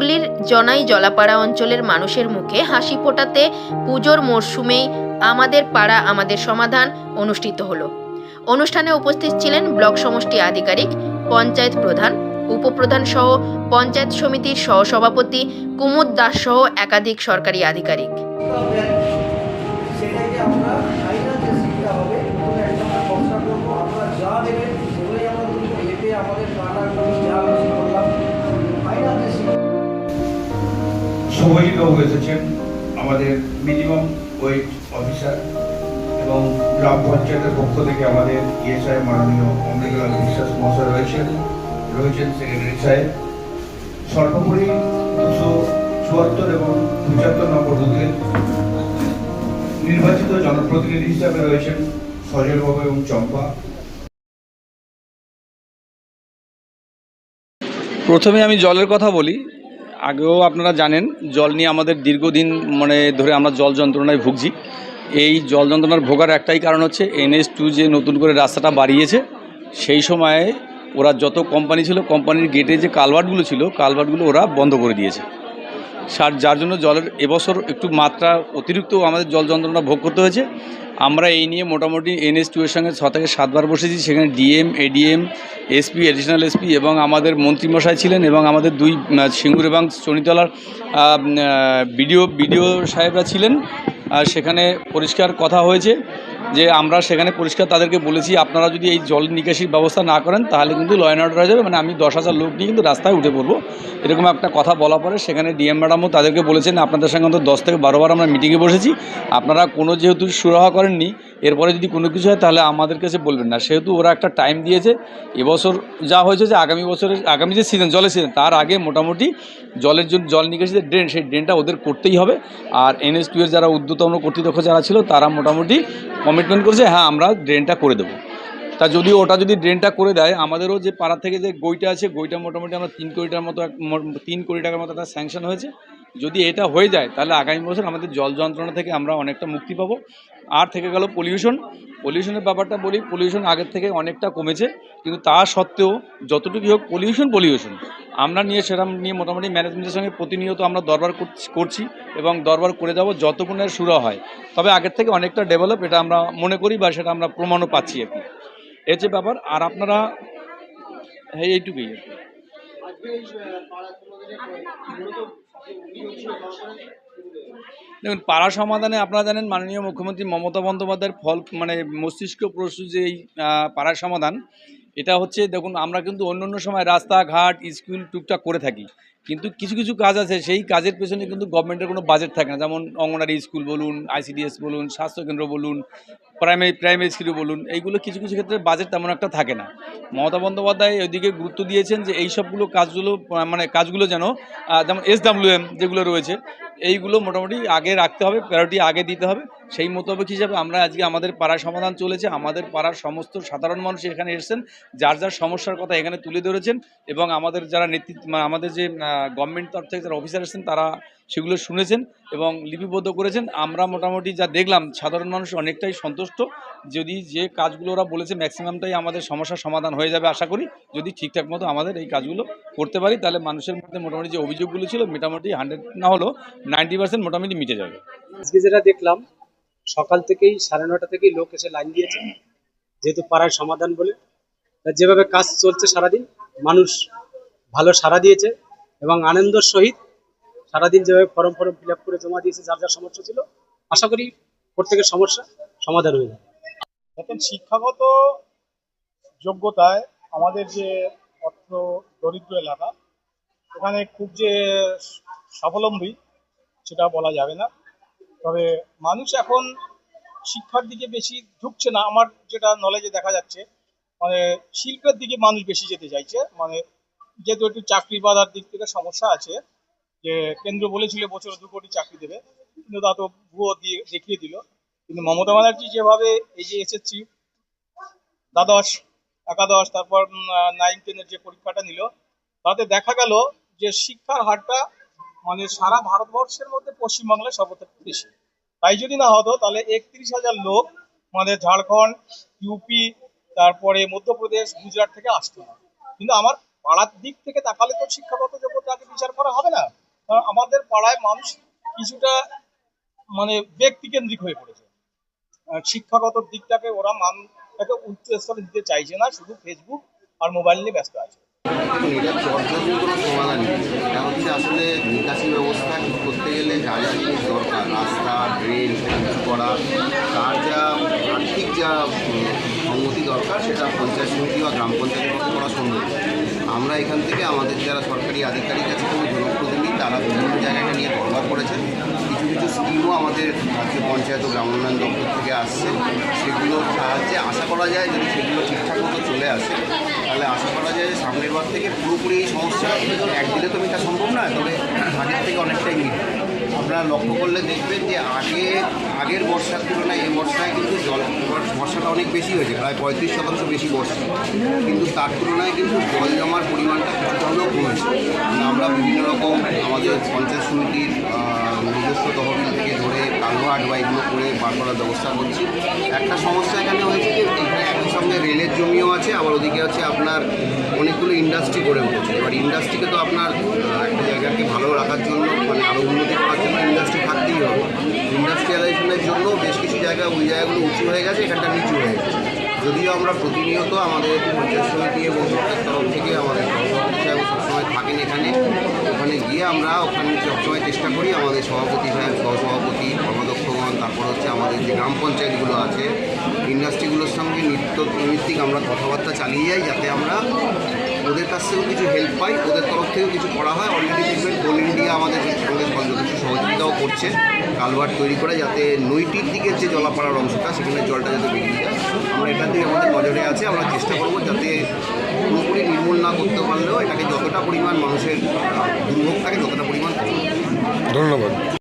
হুগলির জনাই জলাপাড়া অঞ্চলের মানুষের মুখে হাসি ফোটাতে পুজোর মরশুমেই আমাদের পাড়া আমাদের সমাধান অনুষ্ঠিত হলো। অনুষ্ঠানে উপস্থিত ছিলেন ব্লক সমষ্টি আধিকারিক, পঞ্চায়েত প্রধান, উপপ্রধান সহ পঞ্চায়েত সমিতির সহসভাপতি কুমুদ দাস সহ একাধিক সরকারি আধিকারিক। শুভজিৎবাবু এসেছেন আমাদের মিনিমাম ওয়েট অফিসার এবং গ্রাম পঞ্চায়েতের পক্ষ থেকে আমাদের ইএসআই মাননীয় অমৃতলাল বিশ্বাস মহাশয় রয়েছেন রয়েছেন সেক্রেটারি সাহেব। সর্বোপরি দুশো চুয়াত্তর এবং পঁচাত্তর নম্বর বুথের নির্বাচিত জনপ্রতিনিধি হিসাবে রয়েছেন সজলবাবু এবং চম্পা। প্রথমে আমি জলের কথা বলি। আগেও আপনারা জানেন, জল নিয়ে আমাদের দীর্ঘদিন মানে ধরে আমরা জল যন্ত্রণায় ভুগছি। এই জল যন্ত্রণার ভোগার একটাই কারণ হচ্ছে এনএস টু যে নতুন করে রাস্তাটা বাড়িয়েছে, সেই সময়ে ওরা যত কোম্পানি ছিল কোম্পানির গেটে যে কালভার্টগুলো ছিল কালভার্টগুলো ওরা বন্ধ করে দিয়েছে। সার যার জন্য জলের এবছর একটু মাত্রা অতিরিক্ত আমাদের জল যন্ত্রণা ভোগ করতে হয়েছে। আমরা এই নিয়ে মোটামুটি এনএস টু এর সঙ্গে ছ থেকে সাতবার বসেছি। সেখানে DM ADM SP additional SP এবং আমাদের মন্ত্রীমশাই ছিলেন এবং আমাদের দুই সিঙ্গুর এবং চনিতলার বিডিও বিডিও সাহেবরা ছিলেন। সেখানে পরিষ্কার কথা হয়েছে যে আমরা সেখানে পরিষ্কার তাদেরকে বলেছি, আপনারা যদি এই জল নিকাশির ব্যবস্থা না করেন, তাহলে কিন্তু ল অ্যান্ড অর্ডার হয়ে যাবে। মানে আমি দশ হাজার লোক নিয়ে কিন্তু রাস্তায় উঠে পড়ব। এরকম একটা কথা বলা পরে সেখানে ডিএম ম্যাডামও তাদেরকে বলেছেন, আপনাদের সঙ্গে অন্তত দশ থেকে বারোবার আমরা মিটিংয়ে বসেছি। আপনারা কোনো যেহেতু সুরাহা করেননি, এরপরে যদি কোনো কিছু হয়, তাহলে আমাদের কাছে বলবেন না। সেহেতু ওরা একটা টাইম দিয়েছে, এবছর যা হয়েছে যে আগামী বছরের, আগামী যে সিজন জলের সিজন তার আগে মোটামুটি জলের জন্য জল নিকাশি যে ড্রেন সেই ড্রেনটা ওদের করতেই হবে। আর এনএস টু এর যারা উদ্যতন কর্তৃপক্ষ যারা ছিল, তারা মোটামুটি কমিটমেন্ট করেছে হ্যাঁ আমরা ড্রেনটা করে দেবো। তা যদি ওটা যদি ড্রেনটা করে দেয়, আমাদেরও যে পাড়া থেকে যে গইটা আছে, গইটা মোটামুটি আমরা তিন কোটি টাকার মতো তিন কোটি টাকার মতো একটা স্যাংশন হয়েছে। যদি এটা হয়ে যায়, তাহলে আগামী বছর আমাদের জল যন্ত্রণা থেকে আমরা অনেকটা মুক্তি পাবো। আর থেকে গেল পলিউশন পলিউশনের ব্যাপারটা বলি পলিউশন আগের থেকে অনেকটা কমেছে। কিন্তু তা সত্ত্বেও যতটুকু হোক পলিউশন পলিউশন আমরা নিয়ে সেরকম নিয়ে মোটামুটি ম্যানেজমেন্টের সঙ্গে প্রতিনিয়ত আমরা দরবার করছি- এবং দরবার করে যাব যতক্ষণের শুরু হয়। তবে আগের থেকে অনেকটা ডেভেলপ এটা আমরা মনে করি বা সেটা আমরা প্রমাণও পাচ্ছি আর কি। এর যে ব্যাপার, আর আপনারা হ্যাঁ এইটুকুই আর কি। দেখুন পাড়া সমাধানে আপনারা জানেন মাননীয় মুখ্যমন্ত্রী মমতা বন্দ্যোপাধ্যায়ের ফল মানে মস্তিষ্ক প্রসূ যে এই আহ, পাড়া সমাধান এটা হচ্ছে দেখুন আমরা কিন্তু অন্য অন্য সময় রাস্তাঘাট স্কুল টুকটাক করে থাকি। কিন্তু কিছু কিছু কাজ আছে সেই কাজের পেছনে কিন্তু গভর্নমেন্টের কোনো বাজেট থাকে না। যেমন অঙ্গনারী স্কুল বলুন আইসিডিএস বলুন স্বাস্থ্যকেন্দ্র বলুন প্রাইমারি প্রাইমারি স্কুলে বলুন, এইগুলো কিছু কিছু ক্ষেত্রে বাজেট তেমন একটা থাকে না। মমতা বন্দ্যোপাধ্যায় ওইদিকে গুরুত্ব দিয়েছেন যে এই সবগুলো কাজগুলো মানে কাজগুলো যেন যেমন এস ডাব্লিউ এম যেগুলো রয়েছে, এইগুলো মোটামুটি আগে রাখতে হবে প্রায়োরিটি আগে দিতে হবে। সেই মোতাবেক হিসাবে আমরা আজকে আমাদের পাড়ার সমাধান চলেছে। আমাদের পাড়ার সমস্ত সাধারণ মানুষ এখানে এসেছেন, যার যার সমস্যার কথা এখানে তুলে ধরেছেন এবং আমাদের যারা নেতৃত্ব আমাদের যে গভর্নমেন্ট তরফ থেকে যারা অফিসার এসেছেন, তারা সেগুলো শুনেছেন এবং লিপিবদ্ধ করেছেন। আমরা মোটামুটি যা দেখলাম, সাধারণ মানুষ অনেকটাই সন্তুষ্ট। যদি যে কাজগুলো ওরা বলেছে ম্যাক্সিমামটাই আমাদের সমস্যার সমাধান হয়ে যাবে আশা করি। যদি ঠিকঠাক মতো আমাদের এই কাজগুলো করতে পারি, তাহলে মানুষের মধ্যে মোটামুটি যে অভিযোগগুলো ছিল, মোটামুটি হান্ড্রেড না হলেও নাইনটি পার্সেন্ট মোটামুটি মিটে যাবে। আজকে যেটা দেখলাম সকাল থেকেই সাড়ে নটা থেকেই লোক এসে লাইন দিয়েছে। যেহেতু পাড়ায় সমাধান বলে। যেভাবে কাজ চলছে সারাদিন, মানুষ ভালো সাড়া দিয়েছে এবং আনন্দের সহিত সারাদিন যেভাবে ফর্ম ফর্ম ফিল করে জমা দিয়েছে, যার যার সমস্যা ছিল, আশা করি প্রত্যেকের সমস্যা সমাধান হয়ে যাবে। দেখেন, শিক্ষাগত যোগ্যতায় আমাদের যে অর্থ দরিদ্র এলাকা ওখানে খুব যে স্বাবলম্বী, সেটা বলা যাবে না। তবে মানুষ এখন শিক্ষার দিকে বেশি ঢুকছে না। আমার যেটা নলেজে দেখা যাচ্ছে মানে শিল্পের দিকে মানুষ বেশি যেতে চাইছে। মানে যেহেতু একটু চাকরি বাজার দিক থেকে সমস্যা আছে, যে কেন্দ্র বলেছিল বছরে দু কোটি চাকরি দেবে, কিন্তু তা তো ভুয়ো দিয়ে দেখিয়ে দিল। কিন্তু মমতা ব্যানার্জি যেভাবে এই যে এসএসসি, দ্বাদশ, একাদশ, তারপর নাইন টেনের যে পরীক্ষাটা নিল, তাতে দেখা গেল যে শিক্ষার হারটা মানে সারা ভারতবর্ষের মধ্যে পশ্চিমবাংলায় সর্বত্র বেশি। তাই যদি না হতো, তাহলে একত্রিশ হাজার লোক আমাদের ঝাড়খণ্ড ইউপি তারপরে মধ্যপ্রদেশ, গুজরাট থেকে আসতো না। কিন্তু আমার পাড়ার দিক থেকে তাকালে তো শিক্ষাগত যোগ্যতাকে বিচার করা হবে না। কারণ আমাদের পাড়ায় মানুষ কিছুটা মানে ব্যক্তিকেন্দ্রিক হয়ে পড়েছে। শিক্ষাগত দিকটাকে ওরা মানটাকে উচ্চ স্তরে দিতে চাইছে না, শুধু ফেসবুক আর মোবাইল নিয়ে ব্যস্ত আছে। চর্চার সমাধান হচ্ছে আসলে নিকাশি ব্যবস্থা করতে গেলে দরকার রাস্তা করা তার যা আর্থিক যা দরকার সেটা পঞ্চায়েত সমিতি বা গ্রাম পঞ্চায়েতের আমরা এখান থেকে আমাদের যারা সরকারি আধিকারিক আছে কোনো জনপ্রতিনিধি তারা বিভিন্ন জায়গাটা নিয়ে দরবার করেছেন। স্কিমও আমাদের রাজ্য পঞ্চায়েত ও গ্রাম উন্নয়ন দপ্তর থেকে আসছে। সেগুলোর সাহায্যে আশা করা যায় যদি সেগুলো ঠিকঠাক মতো চলে আসে, তাহলে আশা করা যায় সামনের বার থেকে পুরোপুরি এই সমস্যা একদিনে তো মেটা সম্ভব নয়, তবে আগের থেকে অনেকটাই মিটবে আপনারা লক্ষ্য করলে দেখবেন যে আগে, আগের বর্ষার তুলনায় এই বর্ষায় কিন্তু জল, বর্ষাটা অনেক বেশি হয়েছে, প্রায় পঁয়ত্রিশ শতাংশ বেশি বর্ষা। কিন্তু তার তুলনায় কিন্তু জল জমার পরিমাণটা কিছুটা হলেও কমেছে। আমরা বিভিন্ন রকম আমাদের পঞ্চায়েত সমিতির নিজস্ব তহবিল থেকে ধরে বা এগুলো করে বার করার ব্যবস্থা করছি। একটা সমস্যা এখানে হয়েছে যে এখানে একই সঙ্গে রেলের জমিও আছে, আবার ওদিকে হচ্ছে আপনার অনেকগুলো ইন্ডাস্ট্রি গড়ে উঠেছে। এবার ইন্ডাস্ট্রিকে তো আপনার একটা জায়গাকে ভালো রাখার জন্য মানে আরও উন্নতি করার জন্য ইন্ডাস্ট্রি থাকতেই হবে। ইন্ডাস্ট্রিয়ালাইজেশনের জন্য বেশ কিছু জায়গা, ওই জায়গাগুলো উঁচু হয়ে গেছে, এখানটা নিচু হয়ে গেছে। যদিও আমরা প্রতিনিয়ত আমাদের পঞ্চায়েত সমিতি এবং সরকারের তরফ থেকে আমাদের সভাপতি সাহেব সবসময় থাকেন এখানে। ওখানে গিয়ে আমরা ওখানে সবসময় চেষ্টা করি আমাদের সভাপতি সাহেব, সহসভাপতি কর্মাধ্যক্ষগণ তারপর হচ্ছে আমাদের যে গ্রাম পঞ্চায়েতগুলো আছে, ইন্ডাস্ট্রিগুলোর সঙ্গে নিত্য নৈমিত্তিক আমরা কথাবার্তা চালিয়ে যাই যাতে আমরা ওদের কাছ থেকেও কিছু হেল্প পাই, ওদের তরফ থেকেও কিছু করা হয়। অলরেডি দেখবেন কোল ইন্ডিয়া আমাদের সঙ্গে যথেষ্ট সহযোগিতাও করছে। কালভার্ট তৈরি করা, যাতে নৈটির দিকে যে জলাপাড়ার অংশটা, সেখানে জলটা যাতে বেরিয়ে যায়। আমরা এটা দিয়ে আমাদের নজরে আছে, আমরা চেষ্টা করব যাতে পুরোপুরি নির্মূল না করতে পারলেও এটাকে যতটা পরিমাণ মানুষের দুর্ভোগ থাকে, ততটা পরিমাণ ধন্যবাদ।